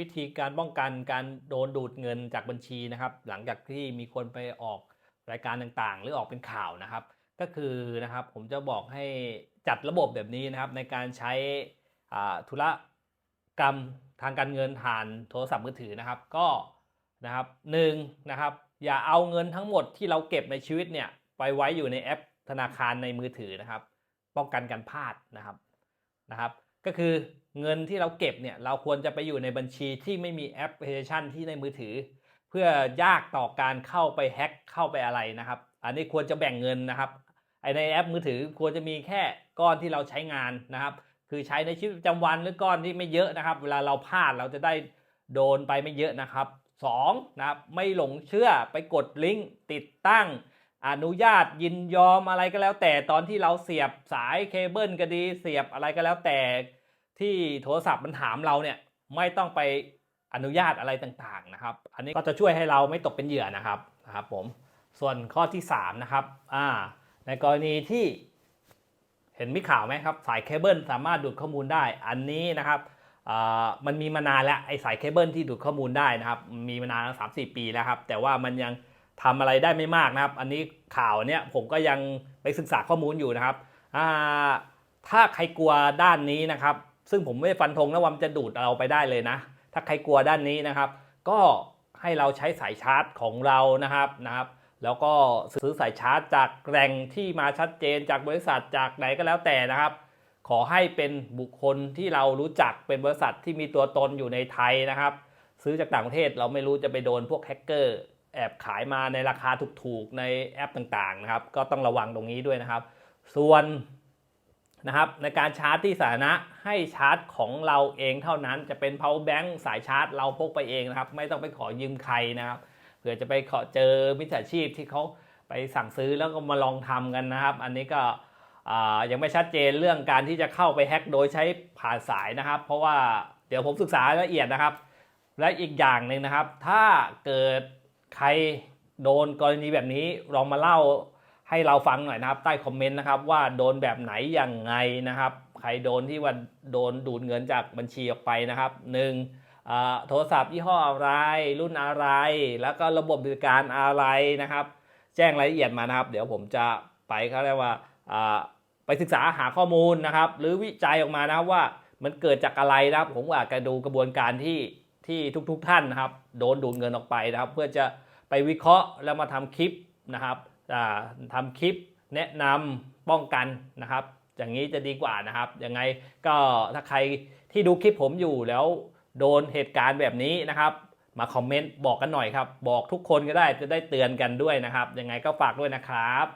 วิธีการป้องกันการโดนดูดเงินจากบัญชีนะครับ หลังจากที่มีคนไปออกรายการต่างๆ หรือออกเป็นข่าวนะครับ ก็คือนะครับผมจะบอกให้จัดระบบแบบนี้นะครับ ในการใช้ธุรกรรมทางการเงินผ่านโทรศัพท์มือถือนะครับ ก็นะครับหนึ่งนะครับอย่าเอาเงินทั้งหมดที่เราเก็บในชีวิตเนี่ยไปไว้อยู่ในแอปธนาคารในมือถือนะครับ ป้องกันการพลาดนะครับนะครับ ก็คือเงินที่เราเก็บเนี่ยเราควรจะไปอยู่ในบัญชีที่ไม่มีแอปพลิเคชันที่ในมือถือ เพื่อยากต่อการเข้าไปแฮ็กเข้าไปอะไรนะครับ อันนี้ควรจะแบ่งเงินนะครับไอในแอปมือถือควรจะมีแค่ก้อนที่เราใช้งานนะครับ คือใช้ในชีวิตประจำวันหรือก้อนที่ไม่เยอะนะครับ เวลาเราพลาดเราจะได้โดนไปไม่เยอะนะครับสองนะครับไม่หลงเชื่อไปกดลิงก์ติดตั้ง อนุญาตยินยอมอะไรก็แล้วแต่ตอนที่เราเสียบสายเคเบิลก็ดี เสียบอะไรก็แล้วแต่ ที่โทรศัพท์มันถามเราเนี่ยไม่ต้องไปอนุญาตอะไรต่างๆนะครับ อันนี้ก็จะช่วยให้เราไม่ตกเป็นเหยื่อนะครับนะครับผมส่วนข้อที่3นะครับอ่าในกรณีที่เห็นมีข่าวไหมครับสายเคเบิลสามารถดูดข้อมูลได้ อันนี้นะครับมันมีมานานแล้วไอ้สายเคเบิลที่ดูดข้อมูลได้นะครับ มีมานานสามสี่ปีแล้วครับ แต่ว่ามันยังทำอะไรได้ไม่มากนะครับ อันนี้ข่าวเนี้ยผมก็ยังไปศึกษาข้อมูลอยู่นะครับถ้าใครกลัวด้านนี้นะครับ ซึ่งผมไม่ฟันธงนะว่ามันจะดูดเราไปได้เลยนะ ถ้าใครกลัวด้านนี้นะครับ ก็ให้เราใช้สายชาร์จของเรานะครับนะครับ แล้วก็ซื้อสายชาร์จจากแหล่งที่มาชัดเจนจากบริษัทจากไหนก็แล้วแต่นะครับ ขอให้เป็นบุคคลที่เรารู้จักเป็นบริษัทที่มีตัวตนอยู่ในไทยนะครับ ซื้อจากต่างประเทศเราไม่รู้จะไปโดนพวกแฮกเกอร์แอบขายมาในราคาถูกๆในแอปต่างๆนะครับ ก็ต้องระวังตรงนี้ด้วยนะครับ ส่วน นะครับในการชาร์จที่สาธารณะให้ชาร์จของเราเองเท่านั้นจะเป็น power bank สายชาร์จเราพกไปเองนะครับ ไม่ต้องไปขอยืมใครนะครับเผื่อจะไปขอเจอมิจฉาชีพที่เขาไปสั่งซื้อแล้วก็มาลองทำกันนะครับ อันนี้ก็ยังไม่ชัดเจนเรื่องการที่จะเข้าไปแฮ็กโดยใช้ผ่านสายนะครับ เพราะว่าเดี๋ยวผมศึกษาละเอียดนะครับ และอีกอย่างหนึ่งนะครับ ถ้าเกิดใครโดนกรณีแบบนี้ลองมาเล่า ให้เราฟังหน่อยนะครับ ใต้คอมเมนต์นะครับว่าโดนแบบไหนอย่างไงนะครับ ใครโดนที่ว่าโดนดูดเงินจากบัญชีออกไปนะครับหนึ่งโทรศัพท์ยี่ห้ออะไร รุ่นอะไร แล้วก็ระบบบริการอะไรนะครับ แจ้งรายละเอียดมานะครับ เดี๋ยวผมจะไปเขาเรียกว่าไปศึกษาหาข้อมูลนะครับ หรือวิจัยออกมานะครับว่ามันเกิดจากอะไรนะครับ ผมอาจจะดูกระบวนการที่ที่ทุกๆทท่านนะครับ โดนดูดเงินออกไปนะครับ เพื่อจะไปวิเคราะห์แล้วมาทำคลิปนะครับ ทำคลิปแนะนำป้องกันนะครับ อย่างนี้จะดีกว่านะครับ ยังไงก็ถ้าใครที่ดูคลิปผมอยู่แล้วโดนเหตุการณ์แบบนี้นะครับมาคอมเมนต์บอกกันหน่อยครับ บอกทุกคนก็ได้จะได้เตือนกันด้วยนะครับ ยังไงก็ฝากด้วยนะครับ